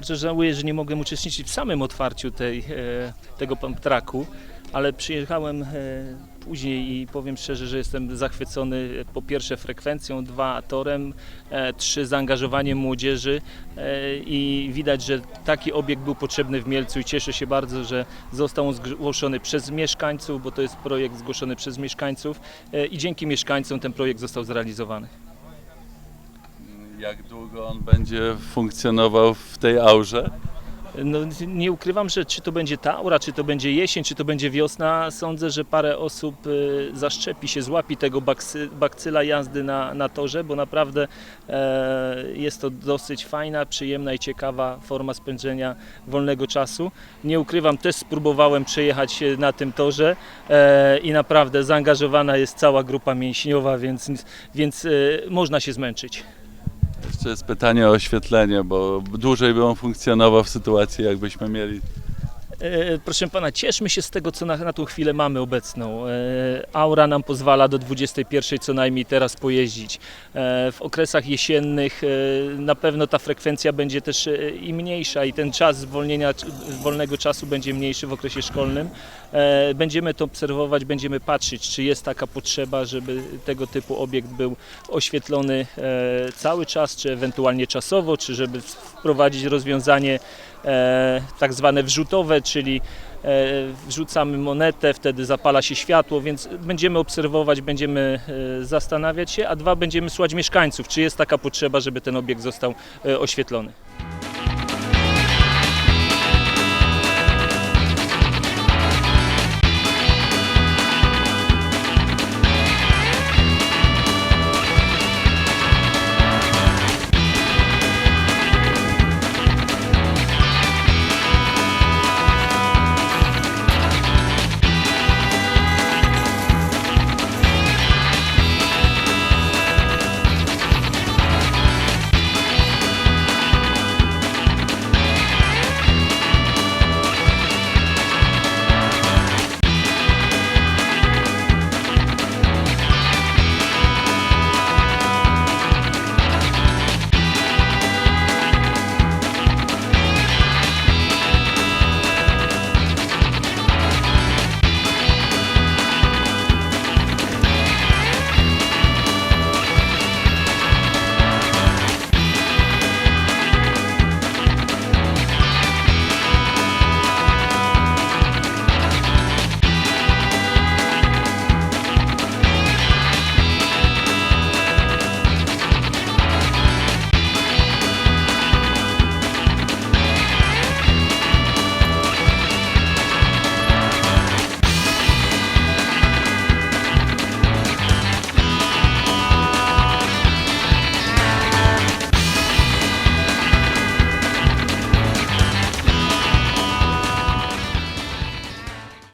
bardzo żałuję, że nie mogłem uczestniczyć w samym otwarciu tej, e, tego pump ale przyjechałem e, później i powiem szczerze, że jestem zachwycony e, po pierwsze frekwencją, dwa torem, trzy zaangażowaniem młodzieży i widać, że taki obiekt był potrzebny w Mielcu i cieszę się bardzo, że został on zgłoszony przez mieszkańców, bo to jest projekt zgłoszony przez mieszkańców i dzięki mieszkańcom ten projekt został zrealizowany. Jak długo on będzie funkcjonował w tej aurze? No, nie ukrywam, że czy to będzie ta aura, czy to będzie jesień, czy to będzie wiosna, sądzę, że parę osób y, zaszczepi się, złapi tego bakcyla jazdy na, na torze, bo naprawdę e, jest to dosyć fajna, przyjemna i ciekawa forma spędzenia wolnego czasu. Nie ukrywam, też spróbowałem przejechać się na tym torze e, i naprawdę zaangażowana jest cała grupa mięśniowa, więc, więc e, można się zmęczyć. Jeszcze jest pytanie o oświetlenie, bo dłużej by on funkcjonował w sytuacji, jakbyśmy mieli E, Proszę pana, cieszmy się z tego, co na, na tą chwilę mamy obecną. E, Aura nam pozwala do 21 co najmniej teraz pojeździć. E, W okresach jesiennych na pewno ta frekwencja będzie też i mniejsza i ten czas zwolnienia, wolnego czasu będzie mniejszy w okresie szkolnym. E, Będziemy to obserwować, będziemy patrzeć, czy jest taka potrzeba, żeby tego typu obiekt był oświetlony e, cały czas, czy ewentualnie czasowo, czy żeby wprowadzić rozwiązanie e, tak zwane wrzutowe, czyli wrzucamy monetę, wtedy zapala się światło, więc będziemy obserwować, będziemy zastanawiać się, a dwa będziemy słuchać mieszkańców, czy jest taka potrzeba, żeby ten obiekt został oświetlony.